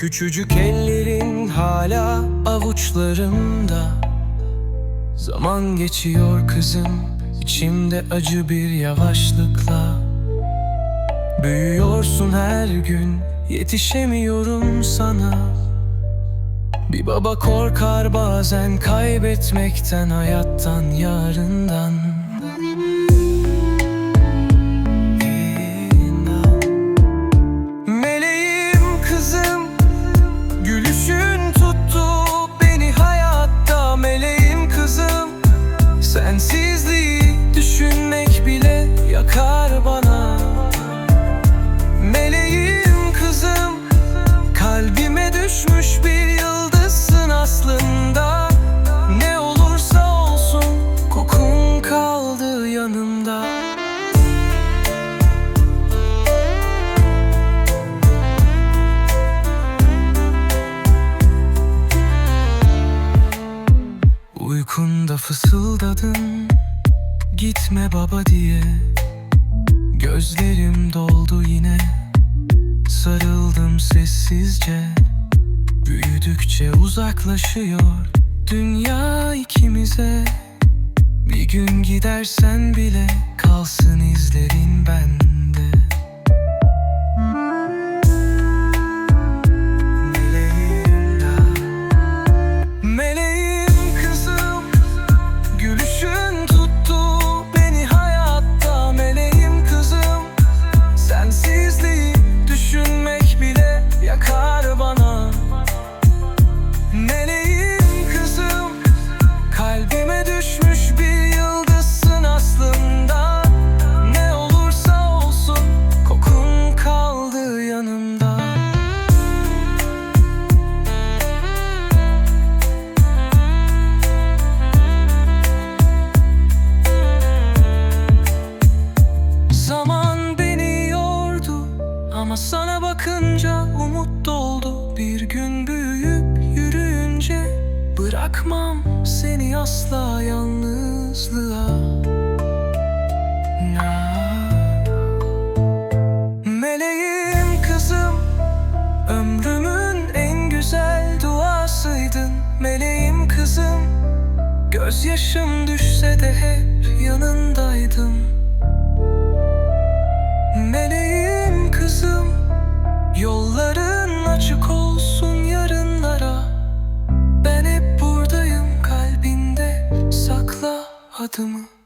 Küçücük ellerin hala avuçlarımda. Zaman geçiyor kızım içimde acı bir yavaşlıkla. Büyüyorsun her gün yetişemiyorum sana. Bir baba korkar bazen kaybetmekten hayattan yarından fısıldadın Gitme baba diye. Gözlerim doldu yine Sarıldım sessizce. Büyüdükçe uzaklaşıyor Dünya ikimize. Bir gün gidersen bile Kalsın izlerin bende gün büyüyüp yürüyünce bırakmam seni asla yalnızlığa. Meleğim kızım ömrümün en güzel duasıydın. Meleğim kızım gözyaşım düşse de hep yanındaydım Meleğim aklıma